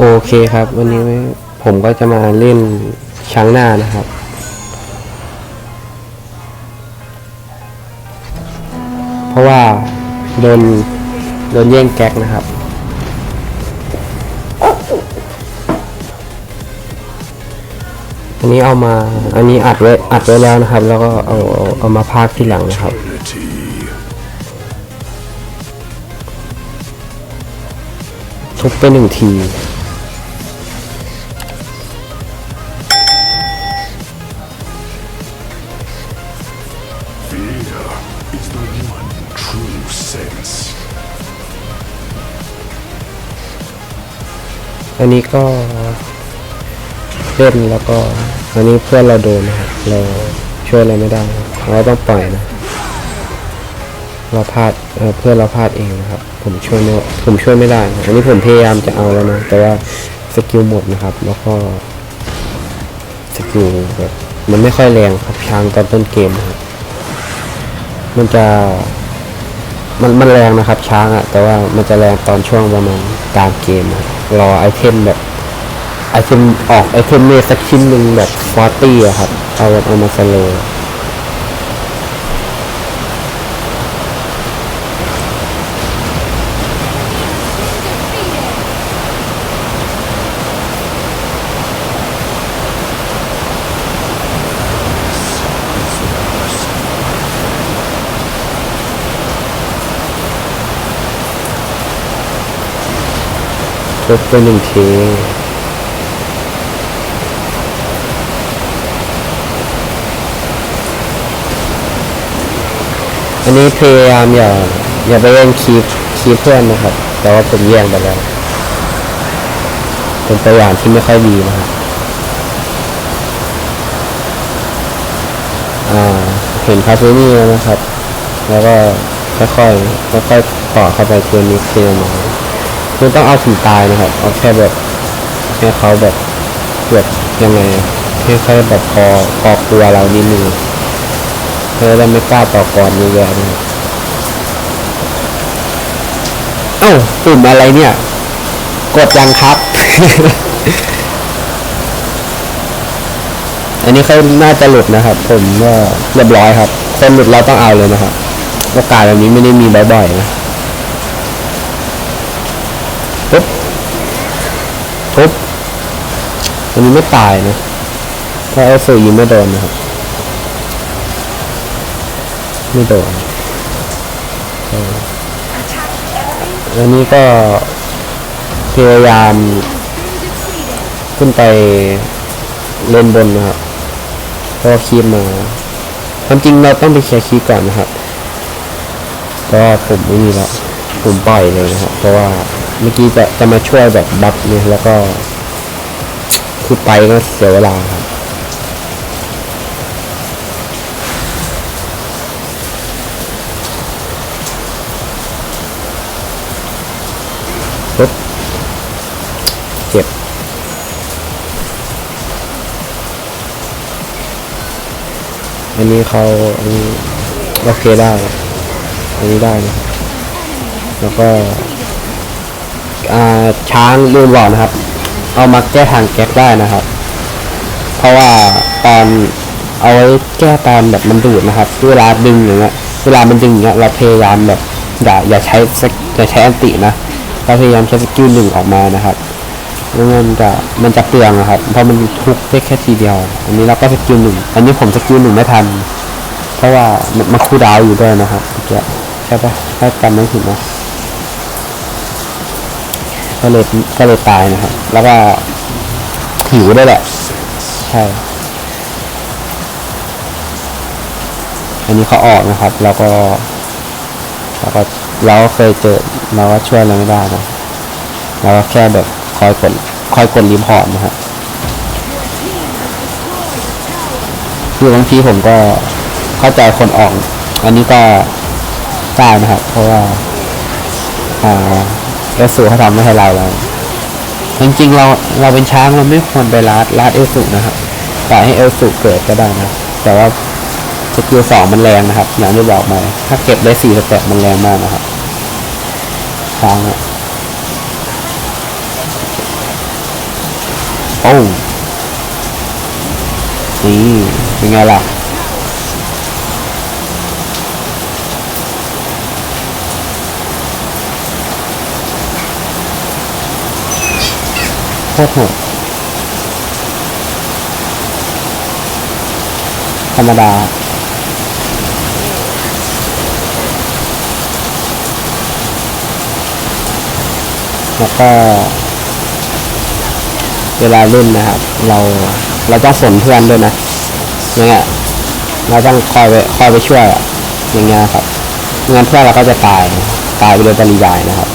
โอเคครับ วันนี้ผมก็จะมาเล่นช้างหน้านะครับ เพราะว่าโดนโดนแย่งแก๊กนะครับ อันนี้เอามาอันนี้อัดไว้อัดไว้แล้วนะครับ แล้วก็เอาเอาเอามาพากที่หลังนะครับทุบไปหนึ่งที นนี้ก็เล่นแล้วก็อันนี้เพื่อนเราโดนนะครับเราช่วยอะไรไม่ได้เราต้องปล่อยนะ เราพลาดเเพื่อนเราพลาดเองนะครับ ผมช่วยไม่ผมช่วยไม่ได้นะอันนี้ผมพยายามจะเอาแล้วนะ แต่ว่าสกิลหมดนะครับ แล้วก็สกิลแบบมันไม่ค่อยแรงครับช้างตอนต้นเกมครับมันจะมันมันแรงนะครับช้างอะแต่ว่ามันจะแรงตอนช่วงประมาณกลางเกมอะ รอไอเทมแบบไอเทมออกไอเทมเมสักชิ้นหนึ่งแบบฟอร์ตี้อะครับ เอาเอามาสโลว์ ทุบไปหนึ่งทีอันนี้พยายามอย่าอย่าไปแย่งคีบคีบเพื่อนนะครับ แต่ว่าผมแย่งไปแล้วเป็นตัวอย่างที่ไม่ค่อยดีนะครับเห็นคาเฟนี่แล้วนะครับ แล้วก็ค่อยๆค่อยๆต่อเข้าไปเทียนิดเทียน้อย คุณต้องเอาถึงตายนะครับ เอาแค่แบบให้เขาแบบแบบยังไงให้เขาแบบพอพอกลัวเรานิดนึงเธอได้ไม่กล้าต่อกรนี่แย่นะเอ้าปุ่มอะไรเนี่ย กดยังครับ อันนี้เขาน่าจะหลุดนะครับ ผมว่าเรียบร้อยครับ คนหลุดเราต้องเอาเลยนะครับโอกาสแบบนี้ไม่ได้มีบ่อยๆนะ ปุ๊บปุ๊บอันนี้ไม่ตายนะถ้าเอฟซียิงไม่โดนนะครับ ไม่โดนอันนี้ก็พยายามขึ้นไปเล่นบนนะครับเพราะคีบมาความจริงเราต้องไปเคลียร์คีก่อนนะครับเพราะว่าผมไม่มีแล้วผมปล่อยเลยนะครับ เพราะว่า เมื่อกี้จะจะมาช่วยแบบบัฟเนี่ยแล้วก็คือไปก็เสียเวลาครับปุ๊บเจ็บอันนี้เขาอันนี้โอเคได้ อันนี้ได้นะแล้วก็ ช้างลืมบอกนะครับ เอามาแก้ทางแก๊กได้นะครับ เพราะว่าตอนเอาไว้แก้ตอนแบบมันดูดนะครับเวลาดึงอย่างเงี้ยเวลามันดึงอย่างเงี้ยเราพยายามแบบอย่าอย่าใช้อย่าใช้อันตินะเราพยายามใช้สกิลหนึ่งออกมานะครับมันมันจะมันจะเปลืองนะครับ เพราะมันทุกได้แค่ทีเดียว อันนี้เราก็สกิลหนึ่งอันนี้ผมสกิลหนึ่งไม่ทัน เพราะว่ามันคูลดาวอยู่ด้วยนะครับใช่ปะถ้าจำไม่ผิดนะ ก็เลยก็เลยตายนะครับ แล้วก็หิวด้วยแหละ ใช่ อันนี้เขาออกนะครับ แล้วก็เราก็เราก็เคยเจอเราก็ช่วยอะไรไม่ได้นะเราก็แค่แบบคอยกดคอยกดรีพอร์ตนะครับคือบางทีผมก็เข้าใจคนออก อันนี้ก็ได้นะครับ เพราะว่าอ่า เอลสูเขาทำไม่ให้เราแล้วจริงๆเราเราเป็นช้างเราไม่ควรไปลาดลาดเอลสูนะครับปล่ให้เอลสูเกิดก็ได้นะ แต่ว่าสกิลสองมันแรงนะครับ อย่างที่บอกไปถ้าเก็บได้สี่สเต็ปมันแรงมากนะครับช้างอะโอ้นี่เป็นไงล่ะ โคตรโหดธรรมดาแล้วก็ เวลาเล่นนะครับ เราเราต้องสนเพื่อนด้วยนะอย่างเงี้ยเราต้องคอยไปคอยไปช่วยอย่างเงี้ยครับงั้นเพื่อนเราก็จะตายตายไปโดยปริยายนะครับ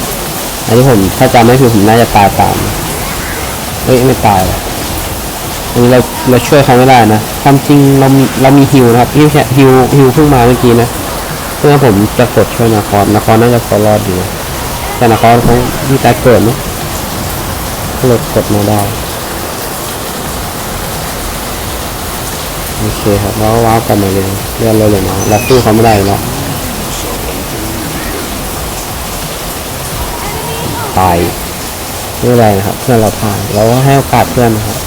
อันนี้ผมถ้าจำไม่ผิดผมน่าจะตายตาม เฮ้ยไม่ตายอันนี้เราเราช่วยเขาไม่ได้นะความจริงเราเรามีฮิวนะครับฮิวแฮิวฮิวเพิ่งมาเมื่อกี้นะเพื่อผมจะกดช่วยนาคอนนาคอนน่าจะพอรอดอยู่แต่นาคอนเขาที่ตายเกิดเนาะเลยกดมาได้โอเคครับแล้วว้าวกลับมาเลยเรียนเลยเลยเนาะเราสู้เขาไม่ได้แล้วตาย ไม่เป็นไรนะครับเพื่อนเราผ่านเราก็ให้โอกาสเพื่อนนะครับ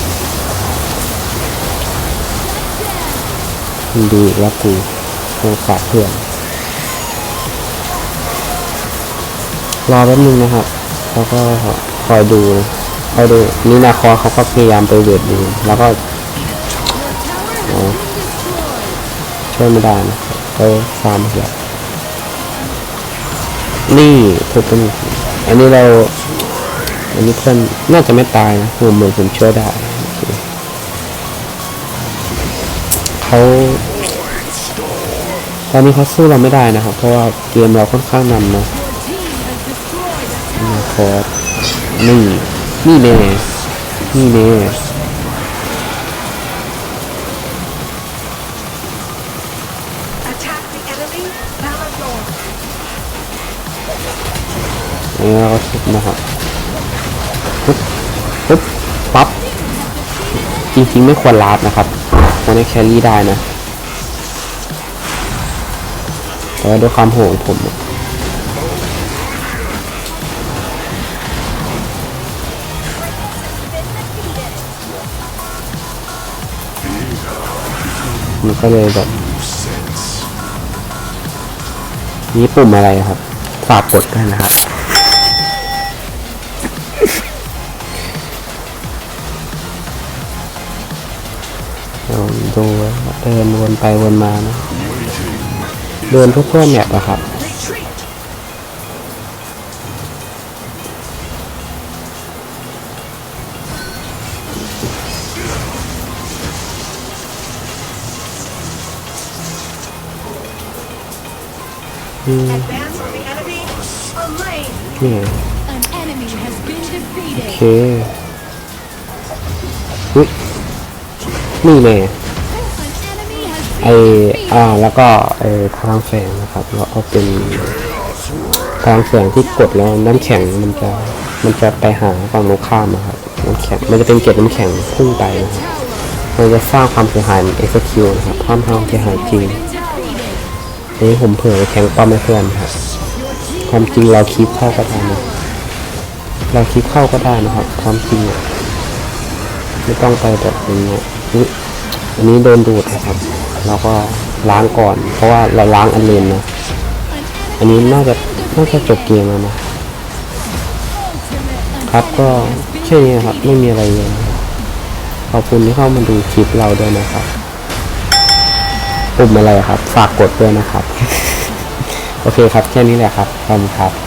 ดูอีกแล้วกูให้โอกาสเพื่อน รอแป๊บนึงนะครับแล้วก็คอยดูคอยดูนี่นาคอเขาก็พยายามไปเวทดูแล้วก็ช่วยไม่ได้นะก็ฟาร์มเหียนี่ทุบเป็นอันนี้เรา อันนี้เพื่อนน่าจะไม่ตายนะผมเหมือนผมช่วยได้โอเคเขาตอนนี้เขาสู้เราไม่ได้นะครับ เพราะว่าเกมเราค่อนข้างนำนะนี่คอร์สนี่นี่เน่นี่เน่ Attack the enemy Palador. อันนี้เราก็ทุบนะครับ ปุ๊บปุ๊บปั๊บจริงๆไม่ควรลาดนะครับวันนี้แครี่ได้นะแต่ว่าด้วยความโหงผมมันก็เลยแบบนี่ปุ่มอะไรครับ ฝากกดด้วยนะครับ เราดูเดินวนไปวนมานะเดินทั่วๆแมปอะครับ Retreat. อืม Advance on the enemy. A lane. นี่ An enemy has been โอ defeated. เคอุ้ย นี่แน่ An enemy has ไอ been อ่า defeated. แล้วก็ไอพลังแฝงนะครับแล้วก็เป็นพลังแฝงที่กดแล้วน้ำแข็งมันจะมันจะไปหาฝั่งตรงข้ามนะครับน้ำแข็งมันจะเป็นเกล็ดน้ำแข็งพุ่งไปนะครับ Tower มันจะสร้างความเสียหายเอ็กซ์คิวนะครับความความเสียหายจริง defeated. อันนี้ผมเผื่อแทงป้อมให้เพื่อนครับ ความจริงเราคลิปเข้าก็ได้นะเราคลิปเข้าก็ได้นะครับ ความจริงอะไม่ต้องไปแบบนี้ อันนี้โดนดูดนะครับ เราก็ล้างก่อน เพราะว่าเราล้างอันเลนนะ อันนี้น่าจะน่าจะจบเกมแล้วนะครับก็แค่นี้ครับไม่มีอะไรเลยครับขอบคุณที่เข้ามาดูคลิปเราด้วยนะครับปุ่มอะไรครับ ฝากกดด้วยนะครับ โอเคครับแค่นี้แหละครับขอบคุณครับ